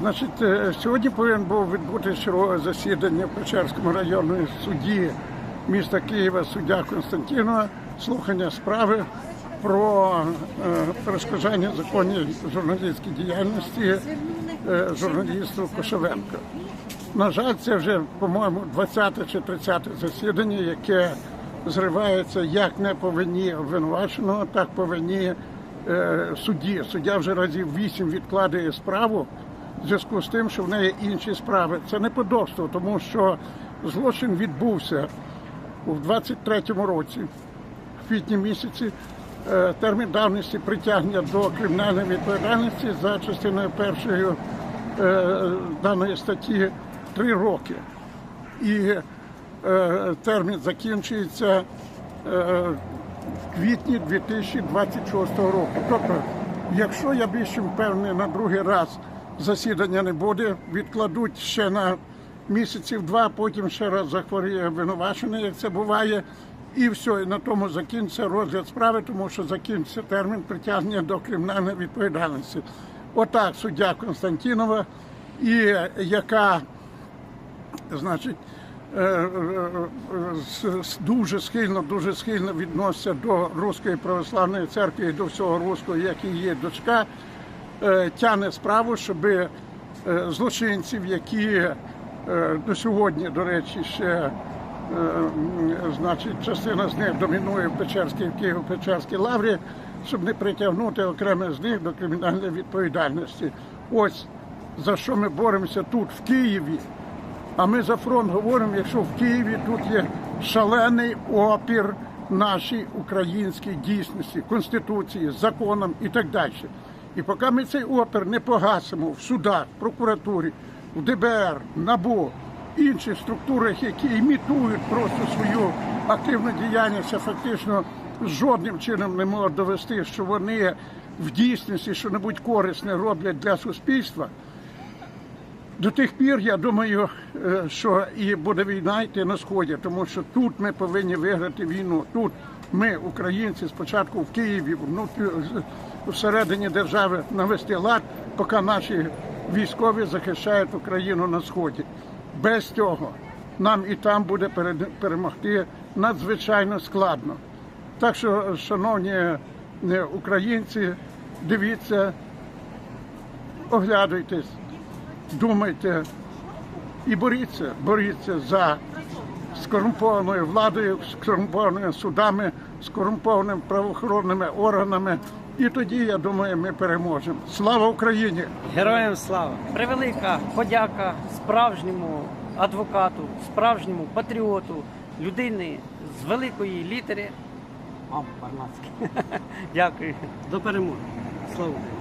Значить, е, сьогодні повинен був відбутися засідання в Печерському районному суді міста Києва суддя Константінова, слухання справи про е, перешкоджання законній журналістській діяльності е, журналісту Кошевенка. На жаль, це вже, по-моєму, 20 чи 30 засідання, яке зривається як не по вині обвинуваченого, так по вині судді. Суддя вже разів 8 відкладає справу в зв'язку з тим, що в неї інші справи. Це неподобство, тому що злочин відбувся у 23-му році, в квітні місяці. Е, Термін давності притягнення до кримінальної відповідальності за частиною першої е, даної статті три роки. І е, термін закінчується в квітні 2026 року. Тобто, якщо я більш чим впевнений, на другий раз засідання не буде, відкладуть ще на місяців два, потім ще раз захворіє обвинувачений, як це буває. І все, і на тому закінчиться розгляд справи, тому що закінчиться термін притягнення до кримінальної відповідальності. Отак суддя Константінова, і яка значить, е, е, с- дуже схильно, дуже схильно відноситься до Руської православної церкви і до всього руського, як і є дочка, е, тягне справу, щоб е, злочинців, які е, до сьогодні, до речі, ще е, значить, частина з них домінує в Печерській, в Києво-Печерській лаврі, щоб не притягнути окреме з них до кримінальної відповідальності. Ось за що ми боремося тут, в Києві. А ми за фронт говоримо, якщо в Києві тут є шалений опір нашій українській дійсності, конституції, законам і так далі. І поки ми цей опір не погасимо в судах, прокуратурі, в ДБР, НАБУ, інших структурах, які імітують просто свою активну діяльність, а фактично жодним чином не можуть довести, що вони в дійсності що-небудь корисне роблять для суспільства. До тих пір я думаю, е, що і буде війна йти на сході, тому що тут ми повинні виграти війну. Тут ми, українці, спочатку в Києві, внутрі всередині держави навести лад, поки наші військові захищають Україну на сході. Без цього нам і там буде перемогти надзвичайно складно. Так що, шановні е, українці, дивіться, оглядуйтесь думайте і боріться, боріться за скорумпованою владою, скорумпованими судами, скорумпованими правоохоронними органами. І тоді, я думаю, ми переможемо. Слава Україні! Героям слава! Превелика подяка справжньому адвокату, справжньому патріоту, людини з великої літери. А, Барнацький. Дякую. До перемоги. Слава Україні!